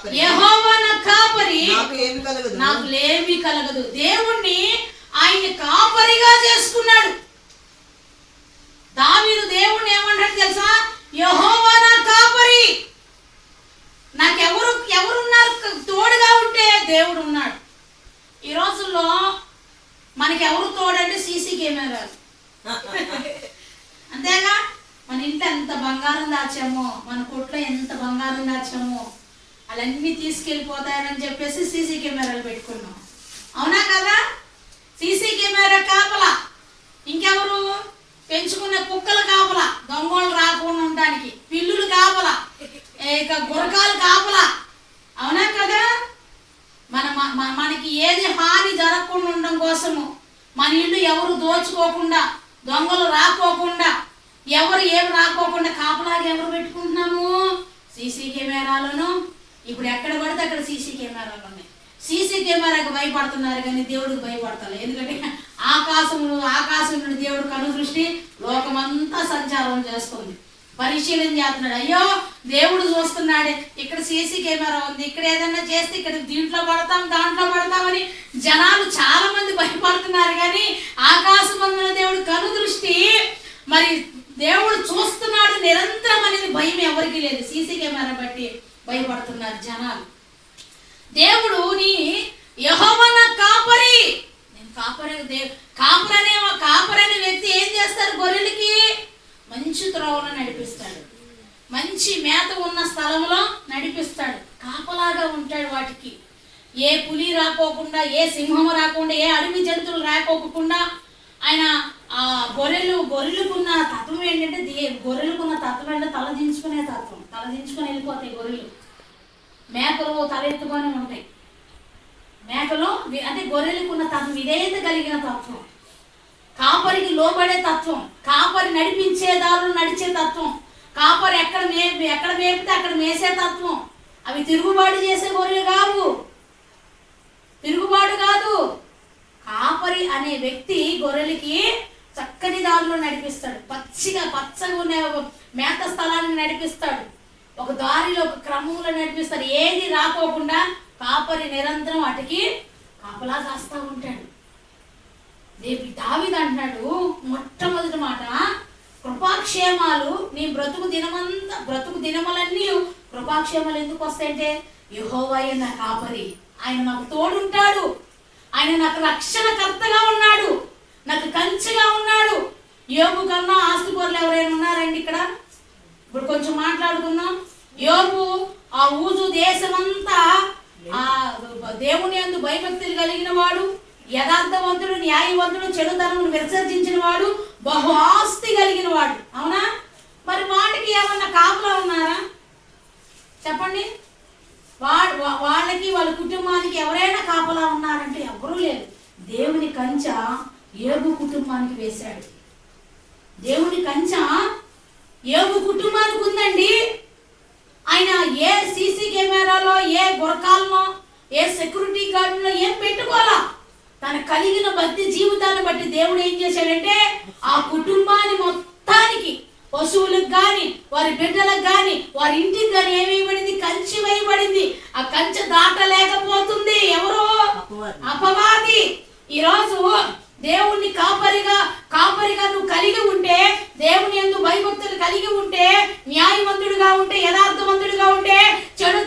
కాపరి. యెహోవా నా కాపరి. నాకు ఏమి కలగదు. నాకు లేమి కలగదు. దేవుణ్ణి ఆయన కాపరిగా చేసుకున్నాడు. దావీదు దేవుణ్ణి ఏమంటాడు తెలుసా? యెహోవా నా కాపరి. నాకెవరు ఎవరున్నారు? తోడుగా ఉంటే దేవుడు ఉన్నాడు. ఈ రోజుల్లో మనకి ఎవరు తోడంటే సీసీ కెమెరాలు. అంతేగా? మన ఇంట్లో ఎంత బంగారం దాచామో మన కొట్లో ఎంత బంగారం దాచామో అవన్నీ తీసుకెళ్ళిపోతాయని చెప్పేసి సీసీ కెమెరాలు పెట్టుకున్నాం. అవునా కదా? సీసీ కెమెరా కాపలా. ఇంకెవరు? పెంచుకున్న కుక్కల కాపలా. దొంగలు రాకుండా ఉండడానికి. పిల్లులు కాపలా. ఇక గురకాలు కాపలా. అవునా కదా? మన మనకి ఏది హాని జరగకుండా ఉండడం కోసము మన ఇల్లు ఎవరు దోచుకోకుండా దొంగలు రాకోకుండా ఎవరు ఏం రాకోకుండా కాపలాగా ఎవరు పెట్టుకుంటున్నాము? సీసీ కెమెరాలను ఇప్పుడు ఎక్కడ పడితే అక్కడ సీసీ కెమెరాలు ఉన్నాయి. సీసీ కెమెరాకి భయపడుతున్నారు కానీ దేవుడికి భయపడతారు ఎందుకంటే ఆకాశంలో ఆకాశం నుండి దేవుడు కను దృష్టి లోకమంతా సంచారం చేస్తుంది. పరిశీలన చేస్తున్నాడు. అయ్యో దేవుడు చూస్తున్నాడే ఇక్కడ సీసీ కెమెరా ఉంది ఇక్కడ ఏదైనా చేస్తే ఇక్కడ దీంట్లో పడతాం దాంట్లో పడతామని జనాలు చాలా మంది భయపడుతున్నారు కానీ ఆకాశమందున దేవుడు కను దృష్టి మరి దేవుడు చూస్తున్నాడు నిరంతరం అనేది భయం ఎవరికీ లేదు. సీసీ కెమెరా బట్టి భయపడుతున్నారు జనాలు. దేవుడు నీ యహోవన కాపరి. నేను కాపరి దే కాపరనే కాపరనే వ్యక్తి ఏం చేస్తారు గొర్రెలకి? మంచి త్రోవలో నడిపిస్తాడు. మంచి మేత ఉన్న స్థలంలో నడిపిస్తాడు. కాపలాగా ఉంటాడు వాటికి. ఏ పులి రాకోకుండా ఏ సింహం రాకుండా ఏ అడవి జంతువులు రాకోకుండా ఆయన ఆ గొర్రెలు గొర్రెలకున్న తత్వం ఏంటంటే దే- గొర్రెలకున్న తత్వం అంటే తల దించుకునే తత్వం. తల దించుకొని వెళ్ళిపోతాయి గొర్రెలు. మేకలు తలెత్తుకొని ఉంటాయి. మేకలు అంటే గొర్రెలకు ఉన్న తత్వం విధేయత కలిగిన తత్వం. కాపరికి లోబడే తత్వం. కాపరి నడిపించే దారులు నడిచే తత్వం. కాపరి ఎక్కడ మే ఎక్కడ మేపితే అక్కడ మేసే తత్వం. అవి తిరుగుబాటు చేసే గొర్రెలు కావు. తిరుగుబాటు కాదు. అనే వ్యక్తి గొర్రెలకి చక్కని దారిలో నడిపిస్తాడు. పచ్చిగా పచ్చగా ఉన్న మేత స్థలాన్ని నడిపిస్తాడు. ఒక దారిలో ఒక క్రమంలో నడిపిస్తాడు. ఏది రాకోకుండా కాపరి నిరంతరం వాటికి కాపలా కాస్తా ఉంటాడు. దేవి దావిది అంటున్నాడు మొట్టమొదటి మాట కృపాక్షేమాలు నీ బ్రతుకు దినమంతా బ్రతుకు దినములన్నీ కృపాక్షేమాలు ఎందుకు వస్తాయంటే యహోవయ్య నా కాపరి. ఆయన నాకు తోడుంటాడు. ఆయన నాకు రక్షణకర్తగా ఉన్నాడు. నాకు కంచిగా ఉన్నాడు. యోబు కన్నా ఆస్తిపరులు ఎవరైనా ఉన్నారండి ఇక్కడ? ఇప్పుడు కొంచెం మాట్లాడుకుందాం. యోబు ఆ ఊజు దేశమంతా ఆ దేవుని యందు భయభక్తులు కలిగిన వాడు యథార్థవంతుడు న్యాయవంతుడు చెడుతనమును విసర్జించిన వాడు బహు ఆస్తి కలిగిన వాడు. అవునా? మరి వాటికి ఏమన్నా కాపులా ఉన్నారా? చెప్పండి. వాళ్ళకి వాళ్ళ కుటుంబానికి ఎవరైనా కాపలా ఉన్నారంటే ఎవరూ లేరు. దేవుని కంచ ఏబు కుటుంబానికి వేశాడు. దేవుని కంచ ఏబు కుటుంబానికి ఉందండి. ఆయన ఏ సీసీ కెమెరాలో ఏ గురకాల్లో ఏ సెక్యూరిటీ గార్డులో ఏం పెట్టుకోవాలా? తన కలిగిన భక్తి జీవితాన్ని బట్టి దేవుడు ఏం చేశాడంటే వారి బిడ్డలకు గాని వారి ఇంటికి గాని ఏమి వేయబడింది కంచి వేయబడింది. ఆ కంచె దాటలేకపోతుంది. ఎవరు? అపవాది. ఈరోజు దేవుణ్ణి కాపరిగా కాపరిగా నువ్వు కలిగి ఉంటే దేవుని ఎందు భయభక్తులు కలిగి ఉంటే న్యాయవంతుడిగా ఉంటే యథార్థవంతుడిగా ఉంటే చెడు